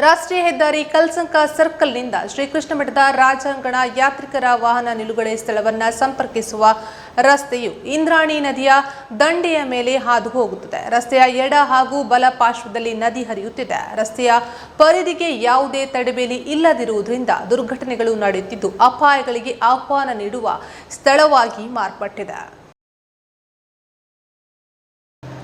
ರಾಷ್ಟ್ರೀಯ ಹೆದ್ದಾರಿ ಕಲ್ಸಂಕ ಸರ್ಕಲ್ನಿಂದ ಶ್ರೀಕೃಷ್ಣ ಮಠದ ರಾಜಾಂಗಣ ಯಾತ್ರಿಕರ ವಾಹನ ನಿಲುಗಡೆ ಸ್ಥಳವನ್ನು ಸಂಪರ್ಕಿಸುವ ರಸ್ತೆಯು ಇಂದ್ರಾಣಿ ನದಿಯ ದಂಡೆಯ ಮೇಲೆ ಹಾದು ಹೋಗುತ್ತದೆ. ರಸ್ತೆಯ ಎಡ ಹಾಗೂ ಬಲ ಪಾರ್ಶ್ವದಲ್ಲಿ ನದಿ ಹರಿಯುತ್ತಿದೆ. ರಸ್ತೆಯ ಪರಿಧಿಗೆ ಯಾವುದೇ ತಡೆಬೇಲಿ ಇಲ್ಲದಿರುವುದರಿಂದ ದುರ್ಘಟನೆಗಳು ನಡೆಯುತ್ತಿದ್ದು, ಅಪಾಯಗಳಿಗೆ ಆಹ್ವಾನ ನೀಡುವ ಸ್ಥಳವಾಗಿ ಮಾರ್ಪಟ್ಟಿದೆ.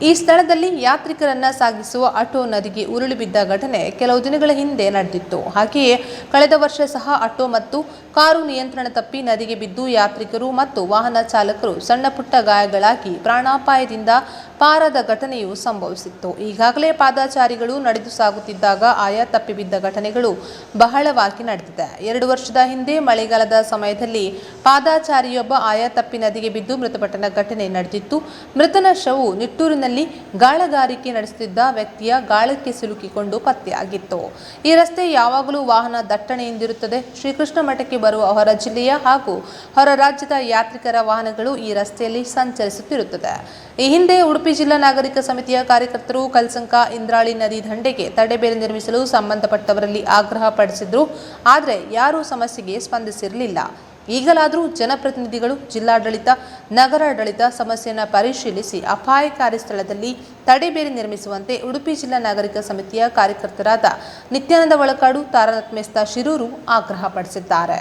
ಈ ಸ್ಥಳದಲ್ಲಿ ಯಾತ್ರಿಕರನ್ನ ಸಾಗಿಸುವ ಆಟೋ ನದಿಗೆ ಉರುಳಿ ಬಿದ್ದ ಘಟನೆ ಕೆಲವು ದಿನಗಳ ಹಿಂದೆ ನಡೆದಿತ್ತು. ಹಾಗೆಯೇ ಕಳೆದ ವರ್ಷ ಸಹ ಆಟೋ ಮತ್ತು ಕಾರು ನಿಯಂತ್ರಣ ತಪ್ಪಿ ನದಿಗೆ ಬಿದ್ದು ಯಾತ್ರಿಕರು ಮತ್ತು ವಾಹನ ಚಾಲಕರು ಸಣ್ಣ ಪುಟ್ಟ ಗಾಯಗಳಾಗಿ ಪ್ರಾಣಾಪಾಯದಿಂದ ಪಾರಾದ ಘಟನೆಯು ಸಂಭವಿಸಿತ್ತು. ಈಗಾಗಲೇ ಪಾದಾಚಾರಿಗಳು ನಡೆದು ಸಾಗುತ್ತಿದ್ದಾಗ ಆಯಾ ತಪ್ಪಿಬಿದ್ದ ಘಟನೆಗಳು ಬಹಳವಾಗಿ ನಡೆದಿದೆ. ಎರಡು ವರ್ಷದ ಹಿಂದೆ ಮಳೆಗಾಲದ ಸಮಯದಲ್ಲಿ ಪಾದಾಚಾರಿಯೊಬ್ಬ ಆಯಾ ತಪ್ಪಿ ನದಿಗೆ ಬಿದ್ದು ಮೃತಪಟ್ಟನ ಘಟನೆ ನಡೆದಿತ್ತು. ಮೃತನ ಶವು ನಿಟ್ಟೂರಿನಲ್ಲಿ ಗಾಳಗಾರಿಕೆ ನಡೆಸುತ್ತಿದ್ದ ವ್ಯಕ್ತಿಯ ಗಾಳಕ್ಕೆ ಸಿಲುಕಿಕೊಂಡು ಪತ್ತೆಯಾಗಿತ್ತು. ಈ ರಸ್ತೆ ಯಾವಾಗಲೂ ವಾಹನ ದಟ್ಟಣೆಯಿಂದಿರುತ್ತದೆ. ಶ್ರೀಕೃಷ್ಣ ಮಠಕ್ಕೆ ಬರುವ ಹೊರ ಜಿಲ್ಲೆಯ ಹಾಗೂ ಹೊರ ರಾಜ್ಯದ ಯಾತ್ರಿಕರ ವಾಹನಗಳು ಈ ರಸ್ತೆಯಲ್ಲಿ ಸಂಚರಿಸುತ್ತಿರುತ್ತದೆ. ಈ ಹಿಂದೆ ಉಡುಪಿ ಜಿಲ್ಲಾ ನಾಗರಿಕ ಸಮಿತಿಯ ಕಾರ್ಯಕರ್ತರು ಕಲ್ಸಂಕ ಇಂದ್ರಾಳಿ ನದಿ ದಂಡೆಗೆ ತಡೆಬೇರೆ ನಿರ್ಮಿಸಲು ಸಂಬಂಧಪಟ್ಟವರಲ್ಲಿ ಆಗ್ರಹ ಪಡಿಸಿದ್ರು. ಆದರೆ ಯಾರೂ ಸಮಸ್ಯೆಗೆ ಸ್ಪಂದಿಸಿರಲಿಲ್ಲ. ಈಗಲಾದರೂ ಜನಪ್ರತಿನಿಧಿಗಳು, ಜಿಲ್ಲಾಡಳಿತ, ನಗರಾಡಳಿತ ಸಮಸ್ಯೆಯನ್ನು ಪರಿಶೀಲಿಸಿ ಅಪಾಯಕಾರಿ ಸ್ಥಳದಲ್ಲಿ ತಡೆಬೇರೆ ನಿರ್ಮಿಸುವಂತೆ ಉಡುಪಿ ಜಿಲ್ಲಾ ನಾಗರಿಕ ಸಮಿತಿಯ ಕಾರ್ಯಕರ್ತರಾದ ನಿತ್ಯಾನಂದ ಒಳಕಾಡು, ತಾರನಾಥ್ ಶಿರೂರು ಆಗ್ರಹಪಡಿಸಿದ್ದಾರೆ